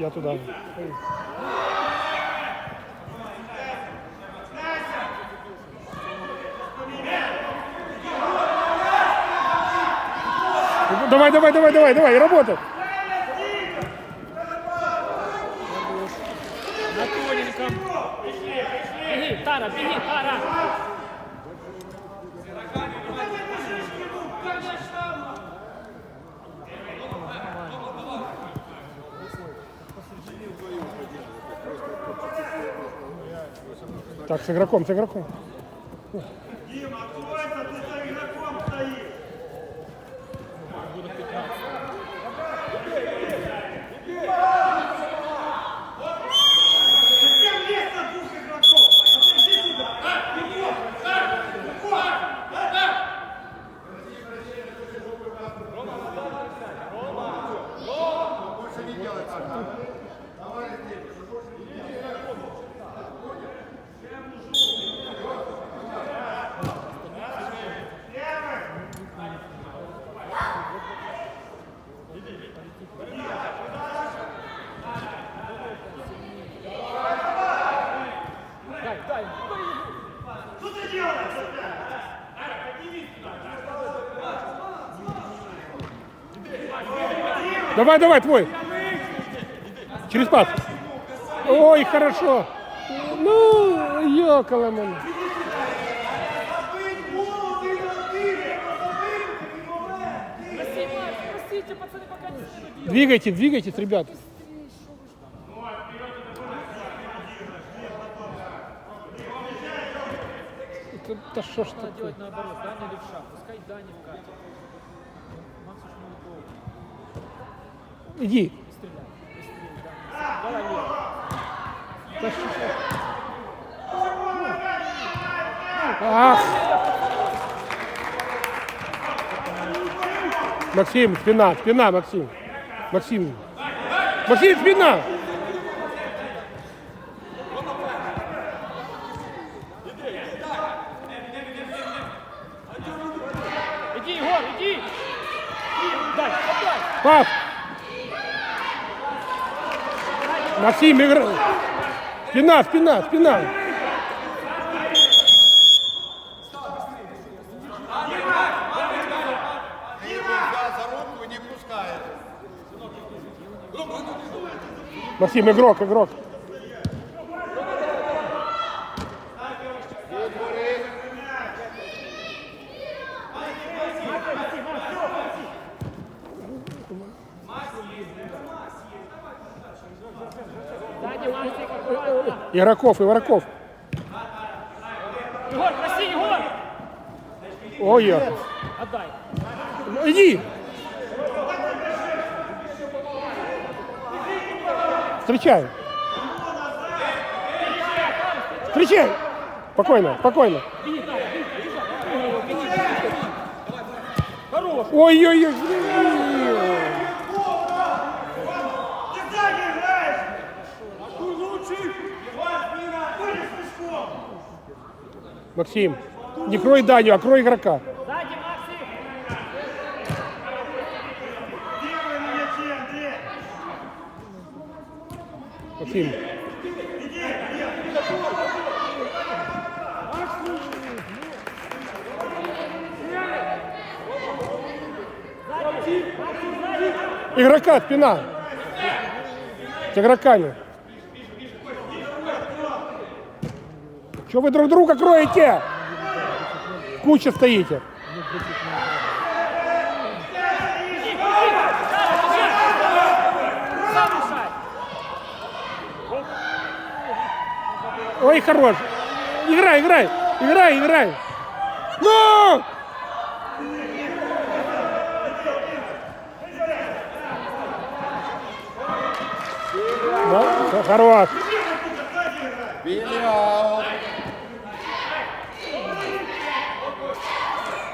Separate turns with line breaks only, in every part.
Я туда. Давай, давай, давай, давай, давай, работай.
На тоненьком. Беги, Тара, беги, Тара.
Так, с игроком, с игроком.
Дима, откройся, ты за игроком стоишь. Зачем лезть на двух игроков? Подожди сюда. Бегом. Бегом.
Дай, дай.
Что ты делаешь?
Давай, давай, твой. Через пас. Ой, хорошо. Ну, ёкала мене.
Делать.
Двигайтесь, ребят. Это, да что ж
Надо
такое?
делать наоборот, Даня левша, пускай Даня вкатит.
Ж- Ах. Максим, спина, спина, Максим. Максим. Максим, спина.
Иди, Егор, иди! Дай, отдай!
Пас. Максим, игра. Спина, спина, спина. Максим, игрок, игрок.
Даня, Максик,
Игроков, игроков.
Егор, проси, Егор!
Ой, ой.
Отдай!
Иди. Встречай. Встречай. Спокойно, спокойно. Ой-ой-ой.
Ты сзади играешь. Атакуй лучше. Давай, спина. Выйди с мешком.
Максим, не крой Даню, а крой игрока. Максим. Игрока, спина. С игроками. Что вы друг друга кроете? Куча стоите. Ой, хорош. Играй, играй. Играй, играй. Ну! Да, хорош.
Вильяу.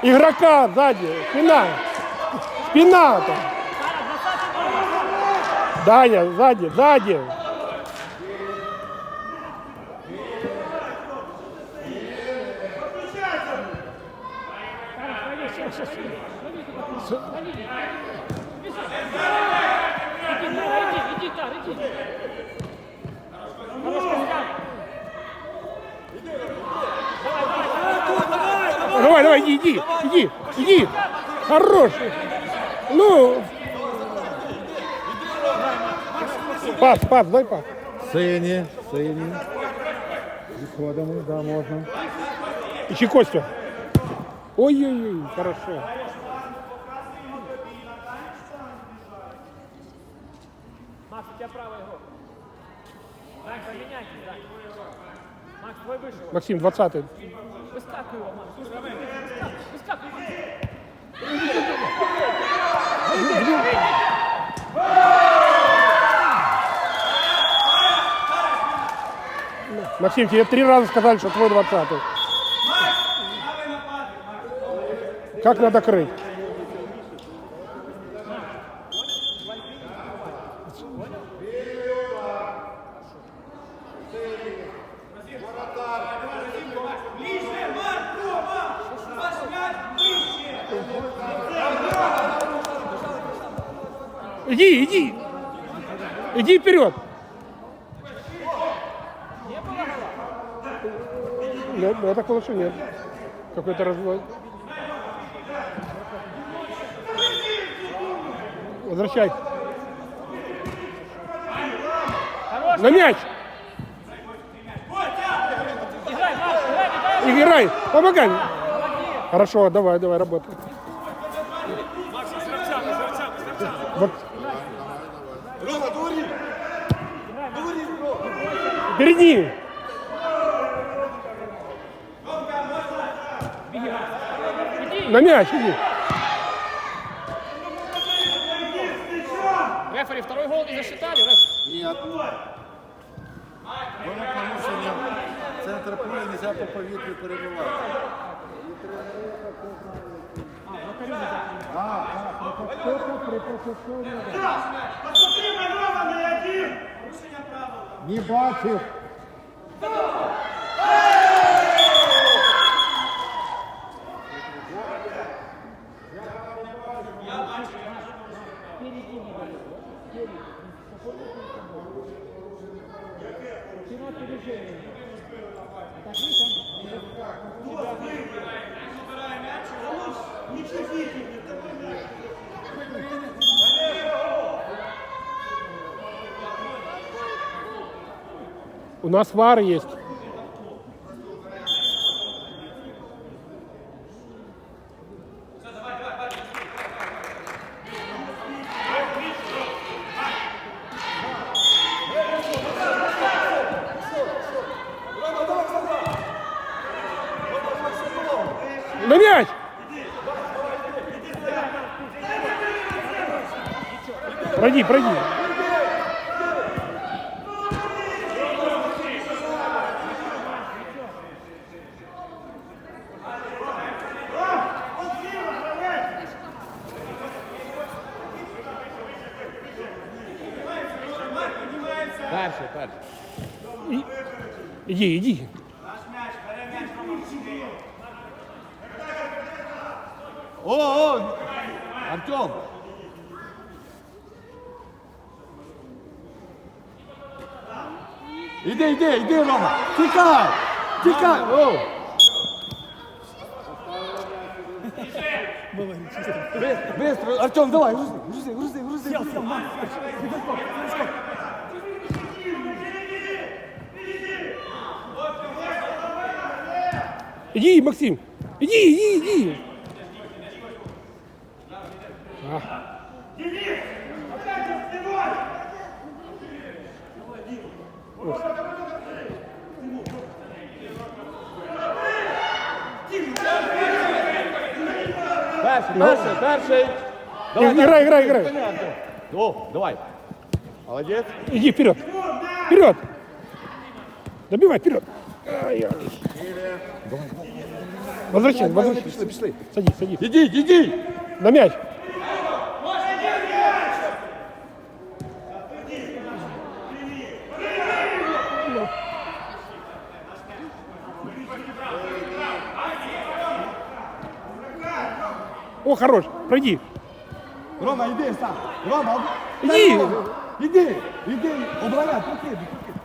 Игрока сзади. Спина. Спина там. Даня, сзади, сзади.
иди, Тара, иди, иди, Тар, иди. Хорош, Костян.
Давай, давай, иди, иди, иди, иди. Хорош. Ну. Пас, пас, дай пас.
Сині, сині. Відходимо, да, можна.
Ищи Костю. Ой-ой-ой, хорошо.
Макс, у тебя правый игрок. Дань, поменяйте, Дань.
Максим, 20
Выскакивай его, Макс. Выскакивай, выскакивай.
Максим, тебе три раза сказали, что твой 20 Как надо крыть?
Ближе, Марк, Рома! Ваш мяч ближче!
Иди, иди. Иди вперед. Так понял, что нет. Какой-то развод. Возвращай. На мяч.
Играй.
Помогай. Хорошо, давай, давай, работай. Вот.
Рома,
На мяч иди.
Рефери, второй гол не засчитали, реф.
Нет. Воно порушення. Центр поля нельзя по повітрю перебивати.
Посмотри, Рома, на один! Рушення правила!
Не бачив.
Не чудите, не такой
У нас вар есть. На мяч! Пройди, пройди.
Перший, перший.
Иди, иди.
О, о! Артем! Іди, іди, іди, Рома! Тікай! Тікай! О! Быстро, быстро, Артем, давай, грузи, грузи, грузи, грузи.
Иди, Максим. Иди, иди, иди.
перший, перший.
Играй, играй, играй.
О, давай. Молодець.
Иди вперед. Вперед. Добивай, вперед. Ай-яй. Возвращай, возвращай.
Пішли, пішли.
Садись, садись.
Ідіть, ідіть.
На мяч. О, хорош. Пройди.
Рома, йди сам. Рома, об-
Іди.
Рома, Іди, іди, обороняй, покиди, покиди.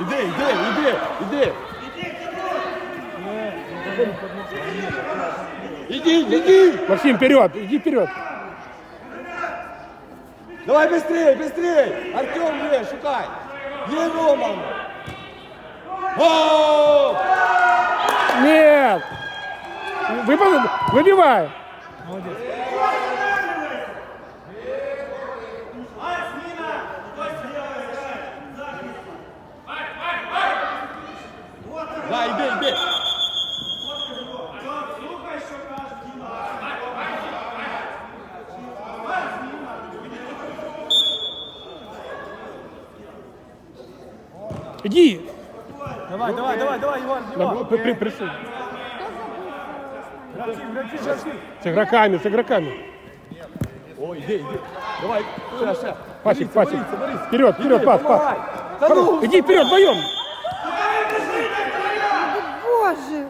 Іди, іди, іди, іди. Ідіть, ідіть.
Максим, вперед, иди вперед.
Давай быстрее, быстрее. Артем, є, шукай. Є Рома. Гол!
Нет. Выпад- Выбивай.
Да, іди, іди.
Иди.
Давай, давай, давай, давай, Іван,
Да, при- при- прису- С игроками, с игроками.
Ой, іди, іди. Давай, ще, ще.
Пасик,
Боріться,
пасик.
боріться, боріться.
Вперед, вперед,
Іди,
пас, пас.
помагай. Та ну,
Хорош. Иди вперед, вдвоем.
Боже!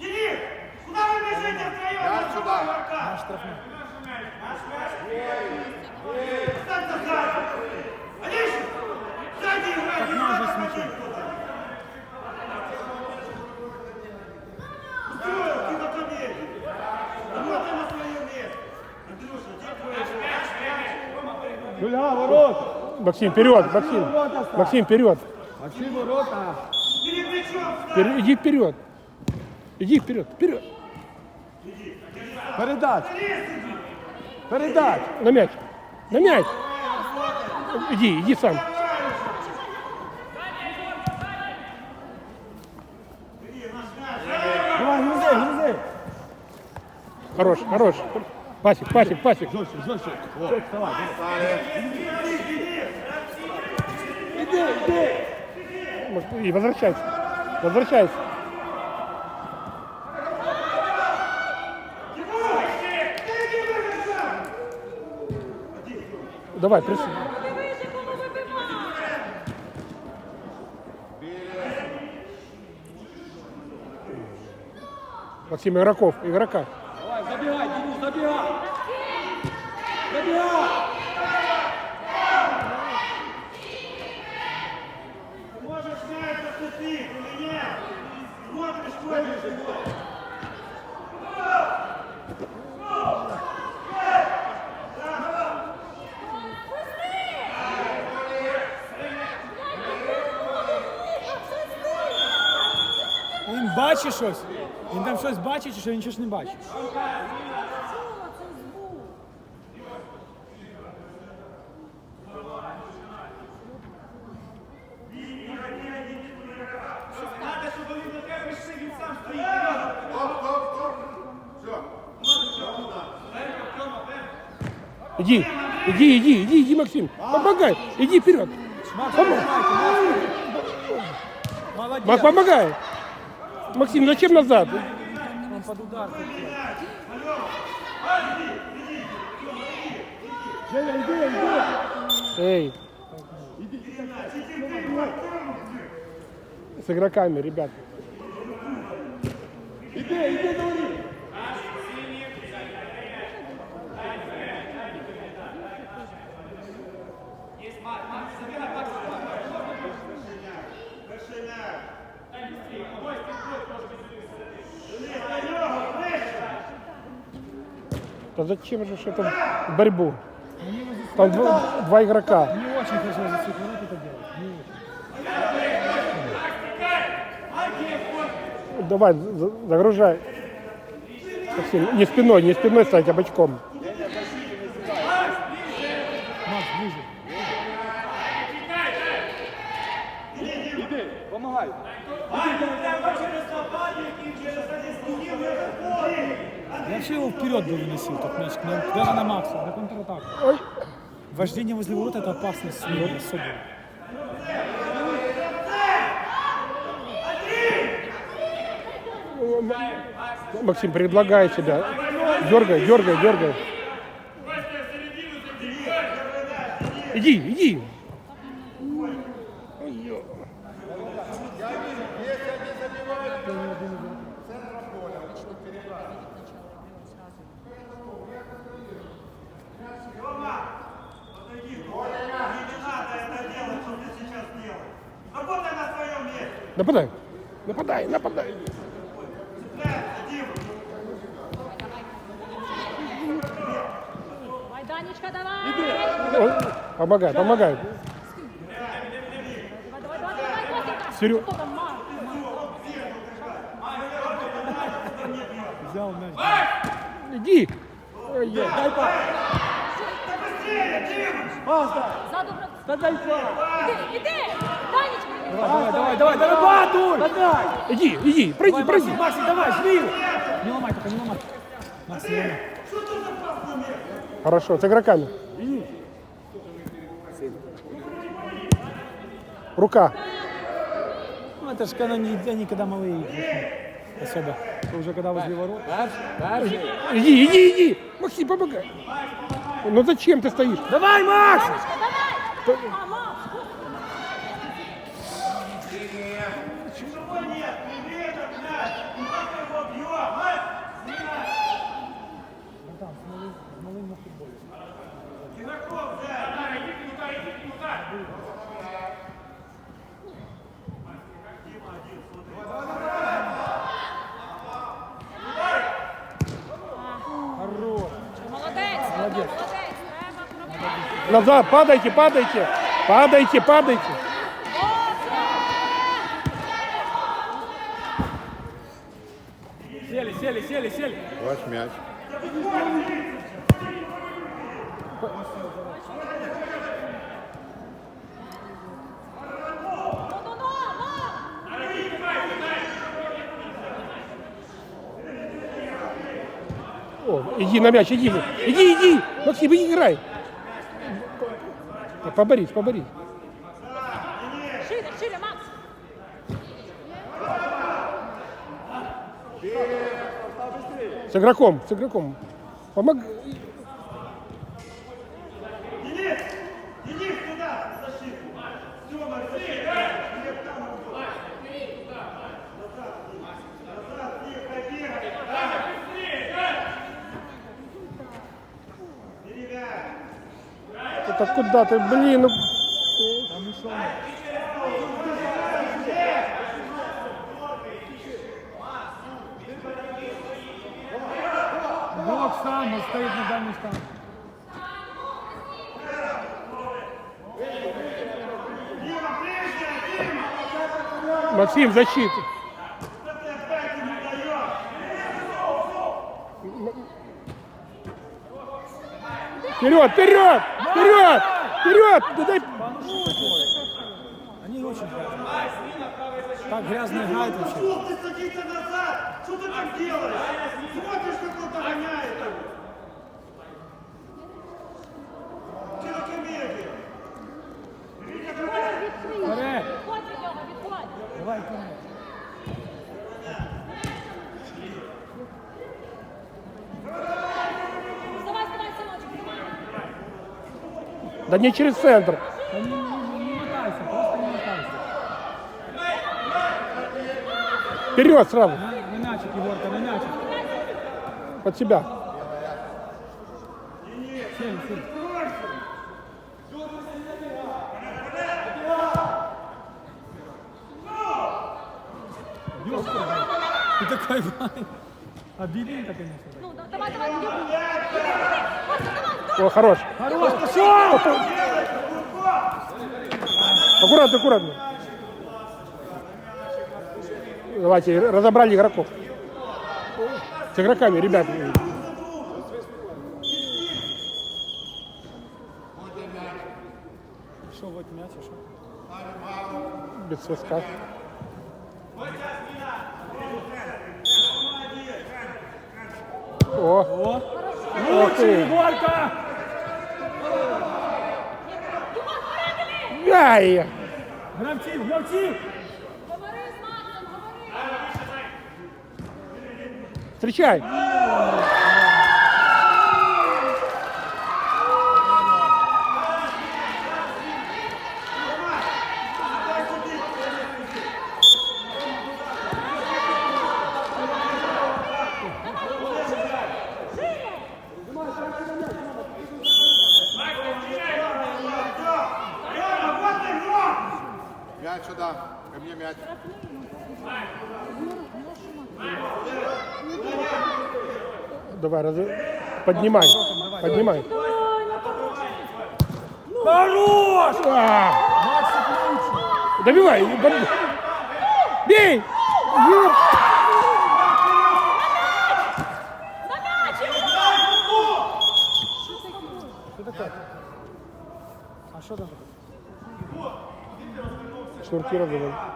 Денис, куда вы бежите втроем?
Я сюда.
Наш штрафной. Наш мяч. Мяч?
Юля, ворота.
Максим, вперед, Максим. Максим, вперед.
Максим, ворота.
Впер- Иди вперед. Иди вперед, вперед.
Передач. Передач.
На мяч. На мяч. Иди, иди сам.
Давай, грузи, грузи.
Хорош, хорош. Пасик, пасик, пасик.
Жорстче, жорстче. О, вставай. Іди, іди.
И возвращайся. Возвращайся. Давай, прису. Максим, игроков, игрока.
Можеш знайти це ти, коли ні. Смотриш.
Він бачить щось? Він там щось бачить, чи що він щось не бачить?
Иди, иди, иди, иди, иди, Максим. Помогай. Иди вперед.
Молодець.
Макс, помогай. Максим, зачем назад?
Он під удар.
Женя, йди, йди.
Эй. С игроками, ребят.
Іди, іди, говори.
Да зачем же это борьбу? Там два, два игрока.
Не очень хорошо за цих ворот это делать.
Давай, за- загружай. Не спиной, не спиной стать, а бочком.
Макс, ближе.
Іди, помагай.
Я вообще его вперед бы выносил, тот мяч, нам, даже на Макса, на контратаку.
Ой.
Вождение возле ворот это опасность ну, особенно.
Максим, предлагай себя. Дергай, дергай, дергай. Иди, иди. Нападай. Нападай, нападай.
Давай, Данечка, давай!
Помогай, помогай.
Марк?
Взял мяч.
Иди. Ой, я- дай по-
Ззаду грав. Іди, іди! Данечка!
Давай, давай, давай, давай, давай,
Иди, иди, пройди,
Давай,
пройди.
Максим, Максим, давай, жми его. Не ломай только, не ломай. Максим, не ломай.
Хорошо, с игроками. Рука.
Ну, это же когда они, они когда малые особо. Это уже когда возле ворот.
Иди, иди, иди. Максим, помогай. Ну зачем ты стоишь? Давай, Макс!
Данечка, давай! А, Макс!
Ничего нет, не видно, блядь! Как его бьем, а? Игроков, да!
Молодець! Молодець! Треба пробувати.
Назад, падайте, падайте. Падайте, падайте.
Сели, сели, сели, сели.
Ваш мяч.
О, иди на мяч, иди. Иди, иди. Максим, иди играй. Поборись, поборись.
Шире, шире, Макс!
С игроком, с игроком. Помог...
Денис! Денис, туда, в защиту! Тёма, в защиту! Глеб, там угол. Назад, назад, тихо, бегай!
Ты, блин, ну...
Бог сам, он стоит на
ближе, Дима!
Максим, защита. Вперед, вперед, вперед, вперед. Да дай-
Они очень грязные. Так грязно играют вообще.
Фу, ты садится назад! Что ты так делаешь? Смотришь, как он догоняет его! Кинокомедия!
Вперед.
Відходь від нього, відходь!
Давай,
Да не через центр.
Да не, не, не, не мотайся, просто не мотайся.
Вперед сразу,
На, на мячик, Егорка, на мячик.
под себя.
Сели, сели. Ты такой, Вань. Обидненько, конечно.
Ну, да- давай, давай, давай,
О, хорош.
Хорош, пошел!
Аккуратно, аккуратно. Давайте, разобрали игроков. С игроками, ребят.
Что вот мяч, что?
Без свистка. О,
О,
ох ты.
Егорка!
Ай!
Гравці, гравці!
говори з Максом, говори!
Встречай!
5.
Давай, раз... поднимай. Поднимай.
Хорош!
А! Добивай! Бей!
А что там?
Шнурки разговаривают.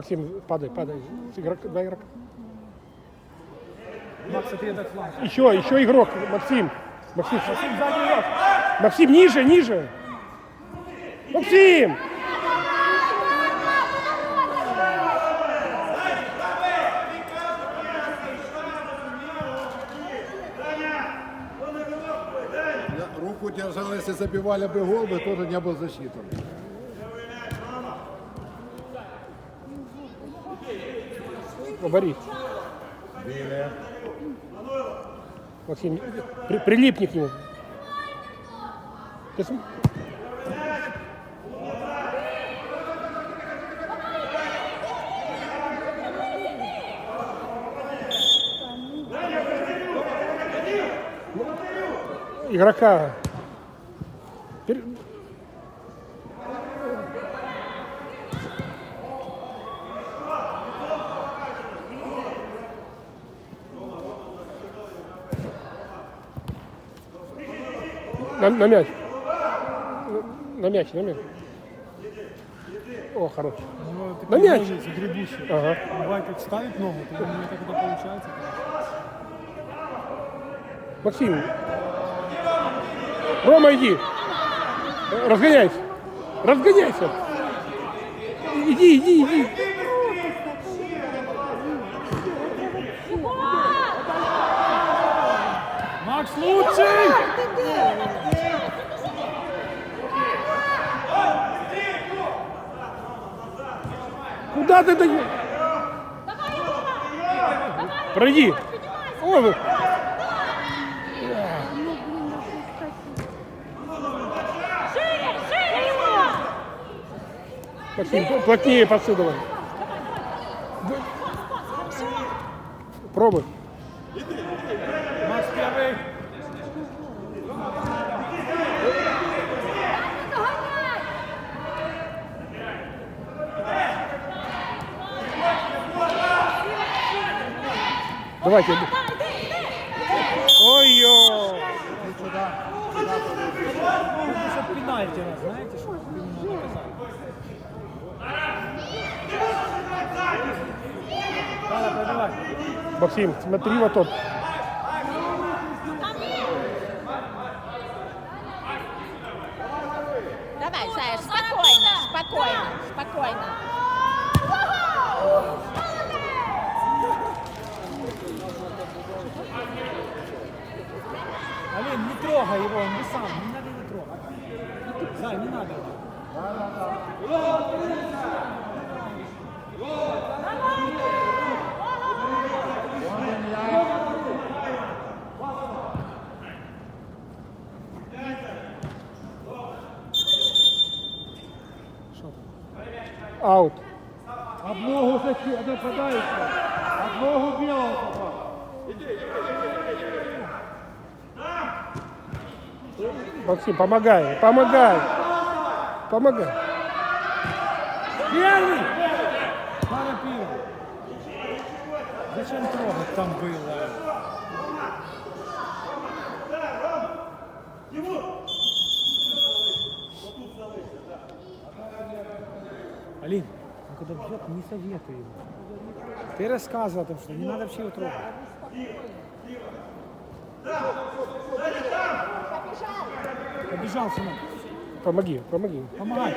Максим, падай, падай. С игрока- два игрока.
Макс, ответок фланг.
Еще, еще игрок. Максим. Максим,
Максим, сзади игрок.
Максим, ниже, ниже. Максим!
Я руку держал, если забивали бы гол, бы тоже не был засчитан.
Борис. Максим, при- прилипни к нему. Ты см- Игрока. На, на мяч. На мяч, на мяч. О, хорош.
Ну,
На мяч.
гребущие.
Ага.
Бывает, как ставит ногу, то у него так это получается.
Максим. Рома, иди. Разгоняйся. Разгоняйся. Иди, иди, иди. Куда ты даешь? Пройди. О, вы.
Шире, шире его!
Максим, п- плотнее давай. Пробуй.
Макс первый.
Давайте. Ой-ой.
Чтобы пенальти нас, именно наказали. Надо пробивать.
Максим, смотри вот тот.
Давай, Заяш, спокойно, спокойно, спокойно.
Алин, не трогай его, он не сам, не надо его трогать. Зай, не надо.
Аут.
Об ногу зачем нападающего. Об ногу белого попал.
Максим, помогай, помогай. Помогай.
Первый! Пара пива. Зачем трогать там было? Алин, он когда бьет, не советуй ему. Ты рассказывал о том, что не надо вообще его трогать. Побежал, сынок.
Помоги, помоги.
Помогай.